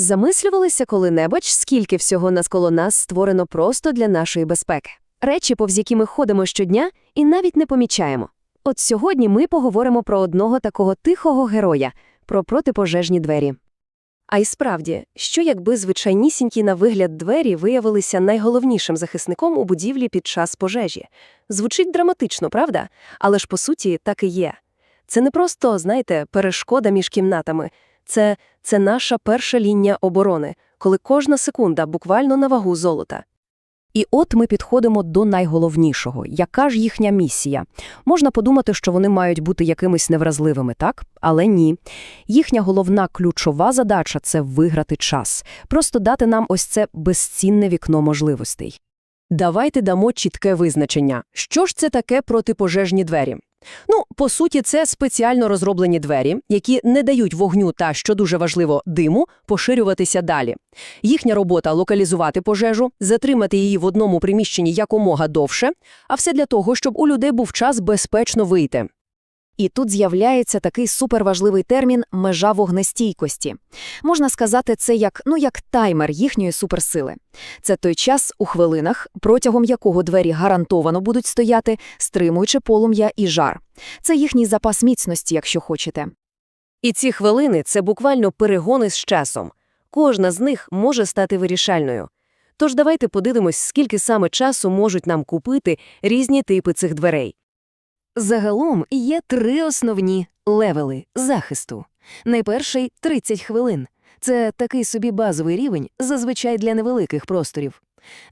Замислювалися коли-небудь, скільки всього навколо нас створено просто для нашої безпеки. Речі, повз які ми ходимо щодня і навіть не помічаємо. От сьогодні ми поговоримо про одного такого тихого героя – про протипожежні двері. А й справді, що якби звичайнісінькі на вигляд двері виявилися найголовнішим захисником у будівлі під час пожежі? Звучить драматично, правда? Але ж по суті так і є. Це не просто, знаєте, перешкода між кімнатами. Це, це наша перша лінія оборони, коли кожна секунда буквально на вагу золота. І от ми підходимо до найголовнішого. Яка ж їхня місія? Можна подумати, що вони мають бути якимись невразливими, так? Але ні. Їхня головна ключова задача – це виграти час. Просто дати нам ось це безцінне вікно можливостей. Давайте дамо чітке визначення. Що ж це таке протипожежні двері? Ну, по суті, це спеціально розроблені двері, які не дають вогню та, що дуже важливо, диму поширюватися далі. Їхня робота – локалізувати пожежу, затримати її в одному приміщенні якомога довше, а все для того, щоб у людей був час безпечно вийти. І тут з'являється такий суперважливий термін «межа вогнестійкості». Можна сказати, це як, ну, як таймер їхньої суперсили. Це той час у хвилинах, протягом якого двері гарантовано будуть стояти, стримуючи полум'я і жар. Це їхній запас міцності, якщо хочете. І ці хвилини – це буквально перегони з часом. Кожна з них може стати вирішальною. Тож давайте подивимось, скільки саме часу можуть нам купити різні типи цих дверей. Загалом є три основні левели захисту. Найперший – 30 хвилин. Це такий собі базовий рівень, зазвичай для невеликих просторів.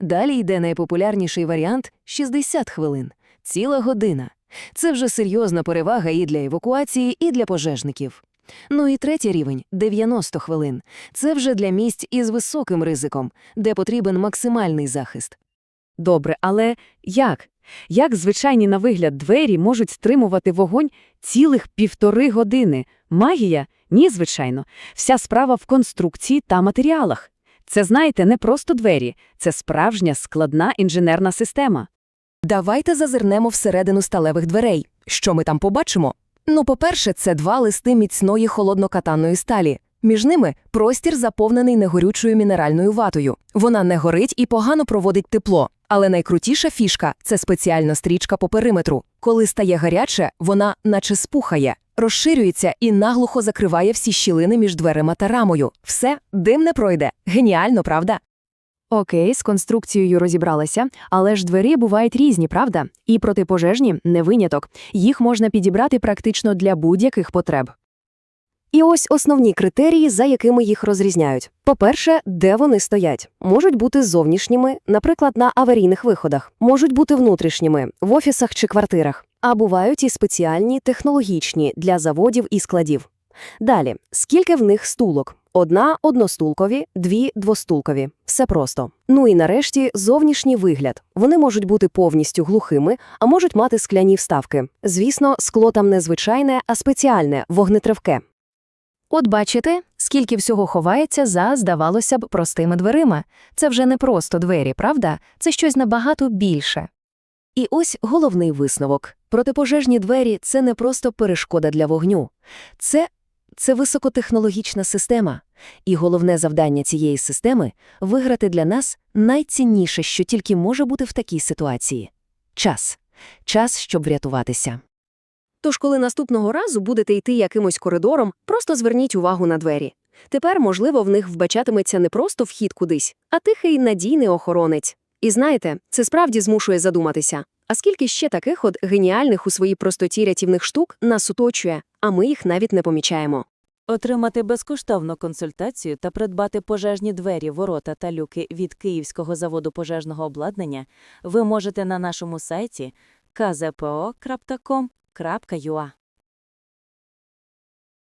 Далі йде найпопулярніший варіант – 60 хвилин. Ціла година. Це вже серйозна перевага і для евакуації, і для пожежників. Ну і третій рівень – 90 хвилин. Це вже для місць із високим ризиком, де потрібен максимальний захист. Добре, але як? Як звичайні на вигляд двері можуть стримувати вогонь цілих півтори години? Магія? Ні, звичайно. Вся справа в конструкції та матеріалах. Це, знаєте, не просто двері, це справжня складна інженерна система. Давайте зазирнемо всередину сталевих дверей. Що ми там побачимо? Ну, по-перше, це два листи міцної холоднокатанної сталі. Між ними простір заповнений негорючою мінеральною ватою. Вона не горить і погано проводить тепло. Але найкрутіша фішка це спеціальна стрічка по периметру. Коли стає гаряче, вона наче спухає, розширюється і наглухо закриває всі щілини між дверима та рамою. Все, дим не пройде. Геніально, правда? Окей, з конструкцією розібралися, але ж двері бувають різні, правда? І протипожежні – не виняток. Їх можна підібрати практично для будь-яких потреб. І ось основні критерії, за якими їх розрізняють. По-перше, де вони стоять. Можуть бути зовнішніми, наприклад, на аварійних виходах, можуть бути внутрішніми, в офісах чи квартирах, а бувають і спеціальні технологічні для заводів і складів. Далі, скільки в них стулок? Одна – одностулкові, дві – двостулкові. Все просто. Ну і нарешті зовнішній вигляд. Вони можуть бути повністю глухими, а можуть мати скляні вставки. Звісно, скло там не звичайне, а спеціальне, вогнетривке. От бачите, скільки всього ховається за, здавалося б, простими дверима. Це вже не просто двері, правда? Це щось набагато більше. І ось головний висновок. Протипожежні двері – це не просто перешкода для вогню. Це, це високотехнологічна система. І головне завдання цієї системи – виграти для нас найцінніше, що тільки може бути в такій ситуації – час. Час, щоб врятуватися. Тож, коли наступного разу будете йти якимось коридором, просто зверніть увагу на двері. Тепер, можливо, в них вбачатиметься не просто вхід кудись, а тихий надійний охоронець. І знаєте, це справді змушує задуматися. А скільки ще таких от геніальних у своїй простоті рятівних штук нас оточує, а ми їх навіть не помічаємо. Отримати безкоштовну консультацію та придбати пожежні двері, ворота та люки від Київського заводу пожежного обладнання ви можете на нашому сайті kzpo.com.ua.